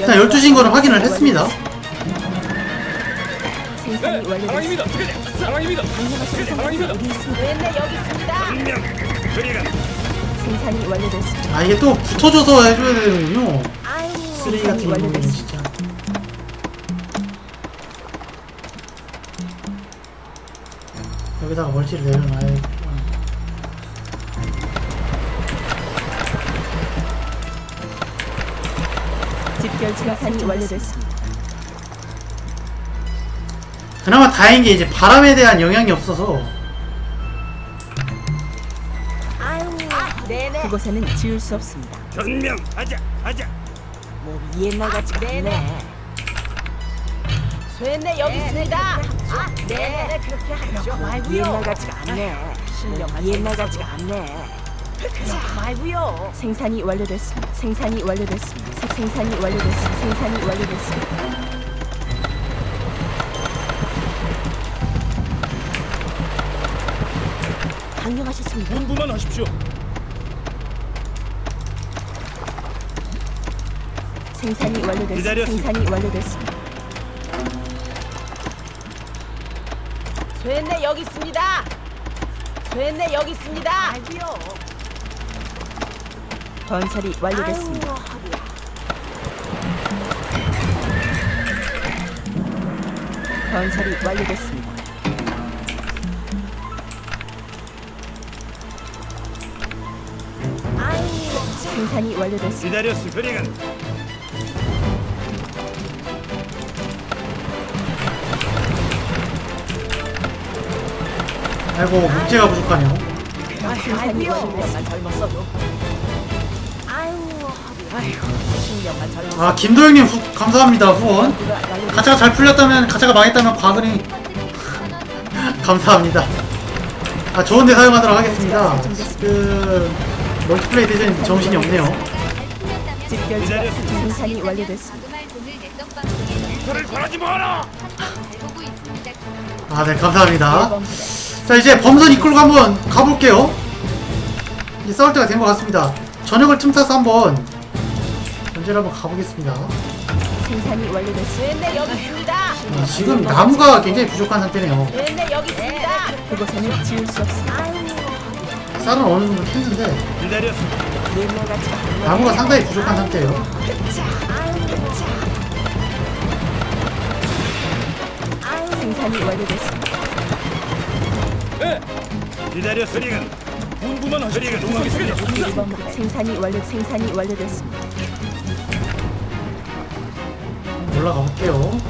일단 12시인 거는 확인을 했습니다. 생산이 네, 완료됐습니다. 사랑입니다. 사랑입니다. 사랑입니다. 네, 여기 있습니다. 분명 그리가 생산이 완료됐습니다. 아 이게 또 붙어줘서 해줘야 되는군요. 쓰레기 같은 경우는. 진짜. 여기다가 멀티를 내려놔야 집결지가 산이 완료됐습니다. 그나마 다행인 게 이제 바람에 대한 영향이 없어서 아유, 네네. 그곳에는 지을 수 없습니다. 변명 하자 하자 몸이 옛날 같지가 않네. 쇠네 여기 있습니다. 아, 네네 그렇게 하죠. 말고요. 같지가 않네. 몸이 옛날 같지가 않네. 말고요. 생산이 완료됐습니다. 생산이 완료됐습니다. 세- 생산이 완료됐습니다. 생산이 완료됐습니다. 강령하셨습니다. 공부만 하십시오. 생산이 완료됐습니다. 기다렸습니다. 생산이 완료됐습니다. 쇠네 여기 있습니다. 쇠네 여기 있습니다. 말고요. 건설이 완료됐습니다. 건설이 완료됐습니다. 생산이 완료됐습니다. 기다렸음 그리가 아이고 목재가 부족하네요. 생산이 완료됐습니다. 아 김도영님 후, 감사합니다 후원. 가차가 잘 풀렸다면 가차가 망했다면 과근이 감사합니다. 아 좋은데 사용하도록 하겠습니다. 그 멀티플레이 대전이 정신이 없네요. 집결지가 생산이 완료됐습니다. 저를 바라지 마라. 아네 감사합니다. 자 이제 범선 이끌고 한번 가볼게요. 이제 싸울 때가 된 것 같습니다. 저녁을 틈타서 한번 전제를 한번 가보겠습니다. 생산이 완료됐습니다. 쇠네 여기 있습니다. 아, 지금 나무가 굉장히 부족한 상태네요. 쇠네 여기 있습니다. 그곳에는 지을 수 없습니다. 쌀은 어느 정도 캤는데. 나무가 상당히 부족한 상태예요. 생산이 완료됐습니다. 네. 하십시오. 그리가 농하겠습니다. 일번 부대 생산이 완료 생산이 완료됐습니다. 올라가 볼게요.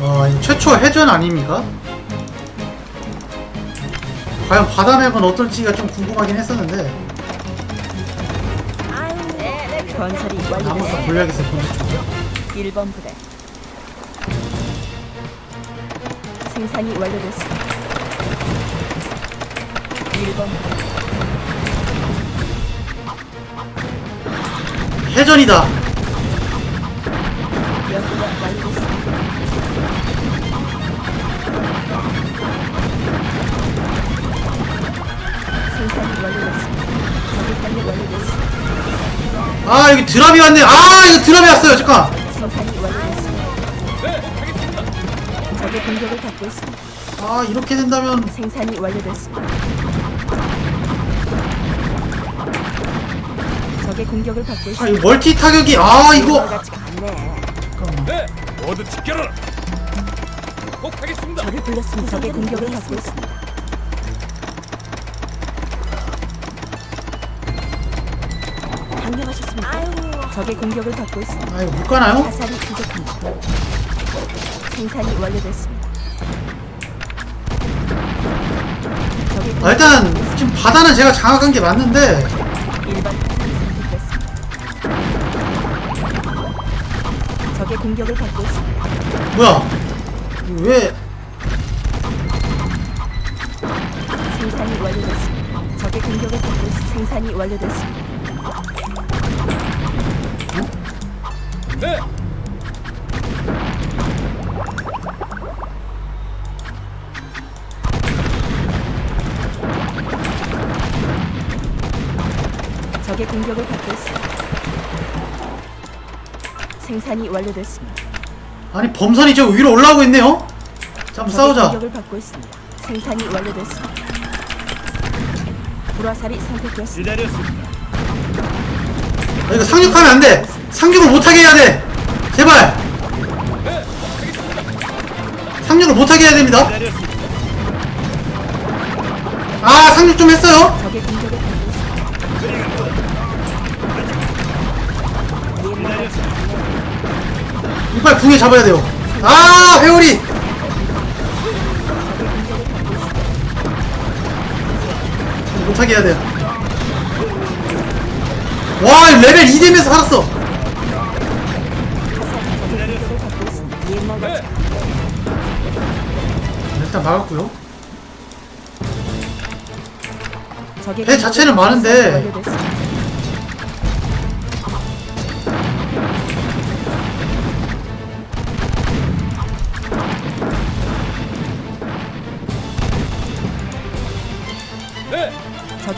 아, 최초 해전 아닙니까? 과연 바다맵은 어떨지가 좀 궁금하긴 했었는데. 건설이 완료됐습니다. 돌려야겠어요, 본주 쪽. 1번 부대 생산이 완료됐습니다. 1번 부대 됐습니다. 아, 여기 드랍이 왔네! 아, 이거 드랍이 왔어요, 잠깐! 네. 아, 이렇게 된다면 생산이 완료됐습니다. 적의 공격을 받고 아, 있습니다. 이 멀티 타격이 아, 이거 같지가 않네. 잠깐만. 네, 모두 지켜라. 꼭 하겠습니다. 적을 불렀습니다. 적의 공격을 받고 있습니다. 강력하셨습니다. 아유, 적의 공격을 받고 있습니다. 아, 이거 못 가나요? 화살이 부족합니다. 생산이 완료됐습니다. 적의 아, 일단 지금 바다는 제가 장악한 게 맞는데 일반 적의 공격을 받고 있습니다. 뭐야? 왜 생산이 완료됐습니다. 적의 공격을 받고 있습니다. 생산이 완료됐습니다. 네, 적의 공격을 받고 있습니다. 생산이 완료됐습니다. 아니 범선이 저 위로 올라오고 있네요 자 한번 싸우자 공격을 받고 있습니다. 생산이 완료됐습니다. 불화살이 선택됐습니다. 기다렸습니다. 아, 이거 상륙하면 안 돼 상륙을 못하게 해야 돼 제발. 상륙을 못하게 해야 됩니다 기다렸습니다. 아 상륙 좀 했어요 적의 공격을 받고 있습니다. 기다렸습니다. 이빨 붕에 잡아야 돼요. 아 회오리! 못하게 해야 돼요. 와 레벨 2 되면서 살았어. 일단 막았고요. 적의 배 자체는 많은데.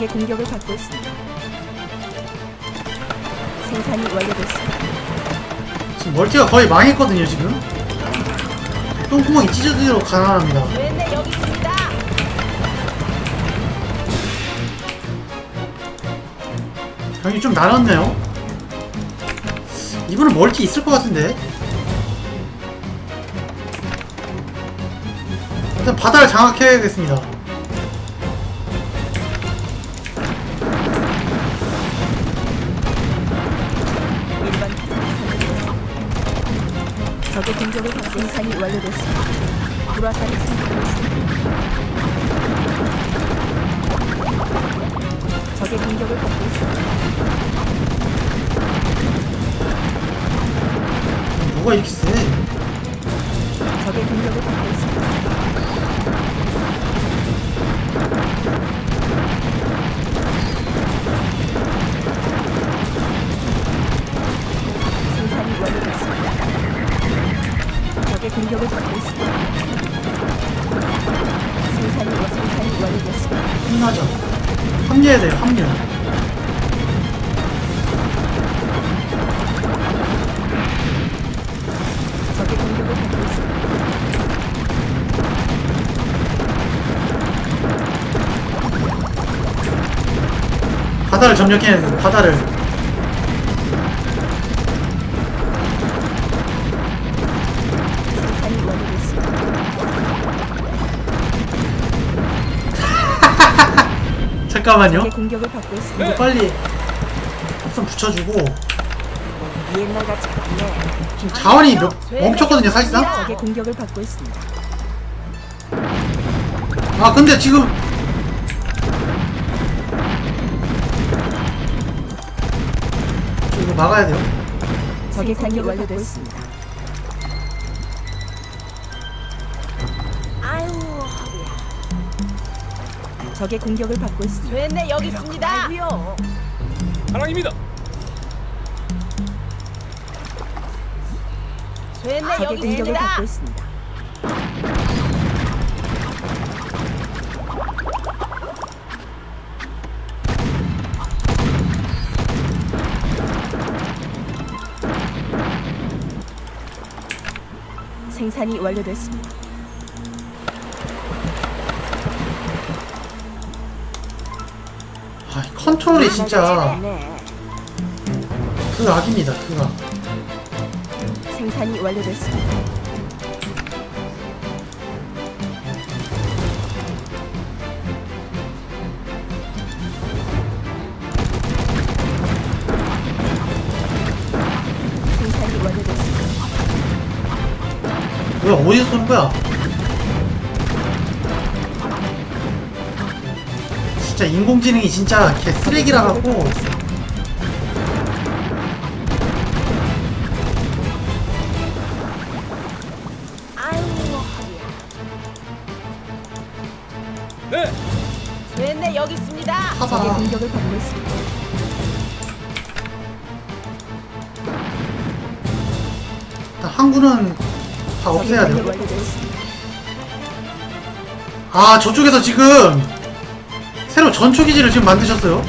적의 공격을 받고 있습니다. 생산이 완료됐습니다. 지금 멀티가 거의 망했거든요 지금 똥구멍이 찢어지도록 가난합니다 쇠네 여기 있습니다. 병이 좀 나눴네요 이분은 멀티 있을 것 같은데 일단 바다를 장악해야겠습니다 적의 공격을 받고 생산이 완료됐습니다. 불화살이 선택됐습니다. 적의 공격을 받고 있습니다. 뭐가 이렇게 세 적의 공격을 받고 있습니다. 합류해야 돼요. 합류 적의 공격을 받고 있습니다. 바다를 점령해야 돼요 바다를 잠깐만요 공격을 받고 있습니다. 이거 빨리 우선 붙여주고 옛날. 지금 자원이 몇, 멈췄거든요 사실상 적의 공격을 받고 있습니다. 아 근데 지금 이거 막아야 돼요 적의 공격이 완료됐습니다. 적의 공격을 받고 있습니다. 쇠네 여기 있습니다. 사랑입니다. 쇠네 적의 여기 공격을 있습니다. 받고 있습니다. 생산이 완료됐습니다. 컨트롤이 진짜 네. 그 악입니다 그 악. 생산이 완료됐습니다. 생산이 완료됐습니다. 뭐야 어디서 쏘는 거야 진짜 인공지능이 진짜 개 쓰레기라 갖고. 네, 쇠네 여기 있습니다. 적의 하봐 공격을 받고 있습니다. 일단 항구는 다 없애야 돼요 완료됐습니다. 아 저쪽에서 지금 새로 전초 기지를 지금 만드셨어요?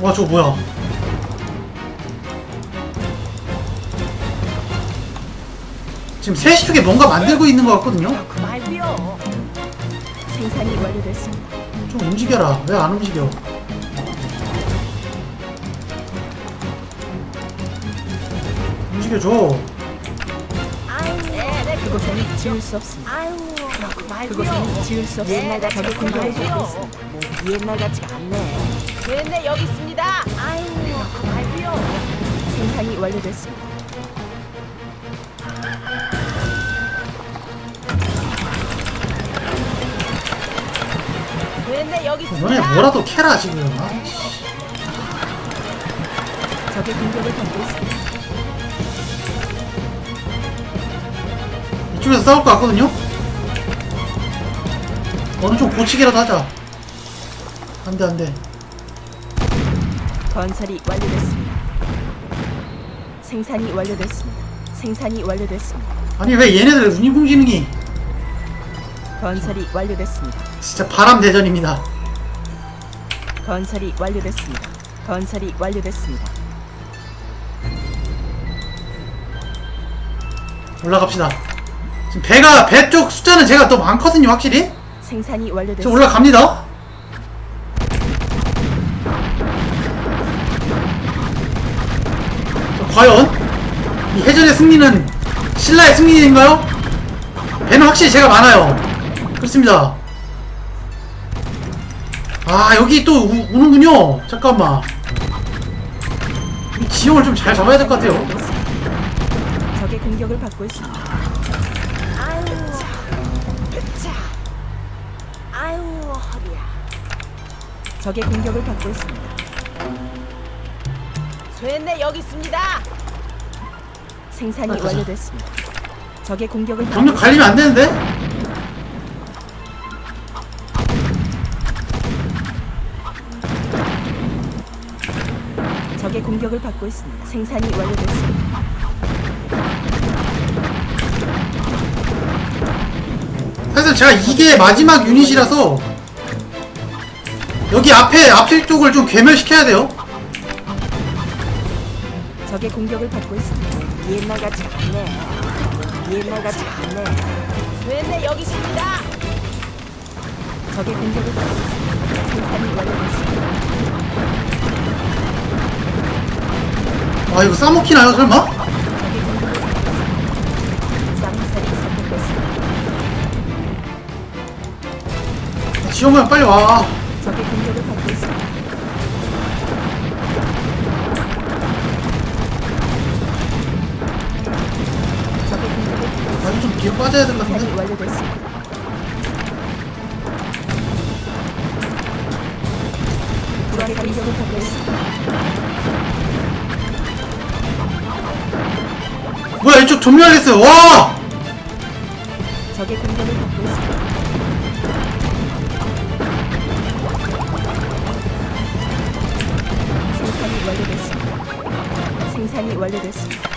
와 저거 뭐야 지금 3시 쪽에 뭔가 만들고 있는 것 같거든요 그 말고요. 생산이 완료됐습니다. 좀 움직여라 왜 안 움직여 움직여줘 아유, 네, 네, 그거 그곳에는 지울 수 없습니다. 아유, 그. 그곳에는 지울 수 없습니다. 옛날 같이 말고요. 있습니다. 뭐 옛날 않네. 여기 있습니다. 아유, 그 말고요. 생산이 완료됐습니다. 됐네 여기. 너네 뭐라도 캐라 지금 아이씨. 적의 공격을 받고 있습니다. 이쪽에서 싸울 것 같거든요 어느 좀 고치기라도 하자 안돼 안돼 건설이 완료됐습니다. 생산이 완료됐습니다. 생산이 완료됐습니다. 아니 왜 얘네들 운이 공지능이 건설이 완료됐습니다. 진짜 바람 대전입니다 건설이 완료됐습니다. 건설이 완료됐습니다. 올라갑시다 지금 배가 배 쪽 숫자는 제가 더 많거든요 확실히 생산이 좀 완료됐습니다. 올라갑니다 자, 과연 이 해전의 승리는 신라의 승리인가요? 배는 확실히 제가 많아요 그렇습니다 아 여기 또 우, 우는군요 잠깐만 이 지형을 좀 잘 잡아야 될 것 같아요 적의 공격을 받고 있습니다. 아유, 자, 아유 허리야. 적의 공격을 받고 있습니다. 됐네 여기 있습니다. 생산이 가자. 완료됐습니다. 적의 공격을 받고 병력 갈리면 안 되는데? 받고 있습니다. 생산이 완료됐습니다. 사실 제가 이게 마지막 유닛이라서 여기 앞에 앞길 쪽을 좀 괴멸시켜야 돼요. 적의 공격을 받고 있습니다. 옛날 같지 않네. 옛날 같지 않네. 됐네 여기 있습니다. 적의 공격을 받고 있습니다. 생산이 완료됐습니다. 아 이거 싸먹히나요 설마? 지원만 빨리 와. 이거 좀 뒤로 빠져야 될것 생산이 같은데. 완료됐습니다. 뭐야 이쪽 전멸했어요. 와! 적의 공격을 받고 있습니다. 생산이 완료됐습니다. 생산이 완료됐습니다.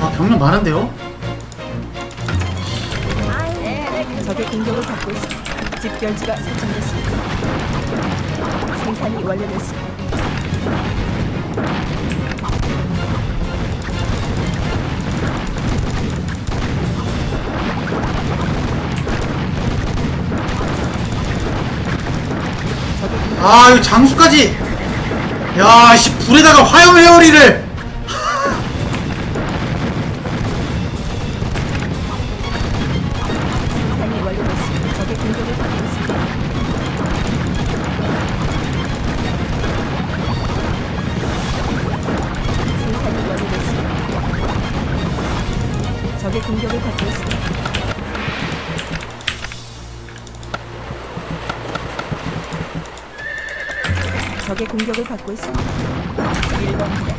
아 병력 많은데요? 적의 공격을 받고 있습니다. 집결지가 설정됐습니다. 생산이 완료됐습니다. 아 이거 장수까지. 야씨 불에다가 화염 회오리를. 적의 공격을 받고 있습니다. 1번 부대.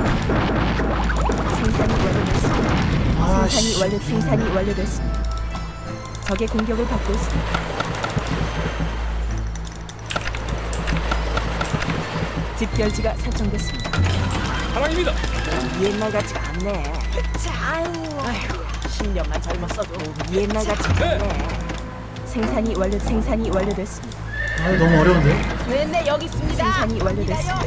생산이 완료됐습니다. 아 생산이 씨. 완료 생산이 완료됐습니다. 적의 공격을 받고 있습니다. 집결지가 설정됐습니다. 사랑입니다. 옛날 같지 않네. 아유, 아휴, 10년만 젊었어도 옛날 같지 네. 않네. 생산이 완료 생산이 완료됐습니다. 아 너무 어려운데? 쇠네 여기 있습니다. 생산이 완료됐습니다.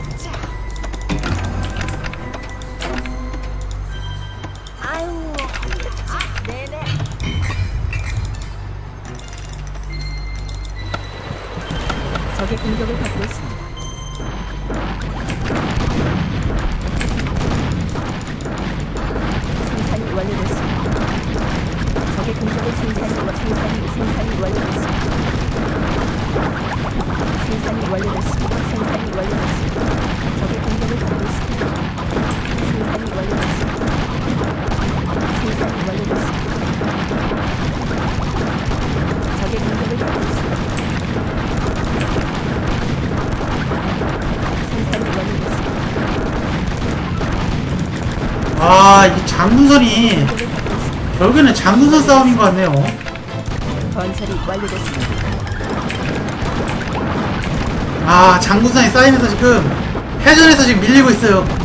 아유, 아, 네네. 적의 공격을 받고 있습니다. 생산이 완료됐습니다. 적의 공격을 생산이 와- 생산이 생산이 완료됐습니다. 생산이 완료됐습니다. 생산이 완료됐습니다. 적의 공격을 받고 있습니다. 생산이 완료됐습니다. 생산이 완료됐습니다. 적의 공격을 받고 있습니다. 생산이 완료됐습니다. 아, 이 장군선이 공격을 받고 있습니다. 결국에는 장군선 싸움인 것 같네요. 건설이 완료됐습니다. 아, 장군선이 쌓이면서 지금 해전에서 지금 밀리고 있어요.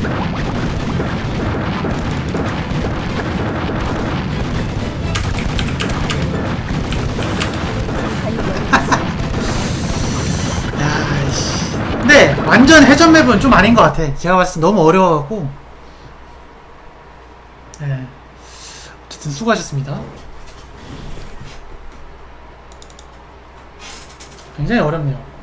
완전 해전 맵은 좀 아닌 것 같아. 제가 봤을 때 너무 어려워갖고. 네. 어쨌든 수고하셨습니다. 굉장히 어렵네요.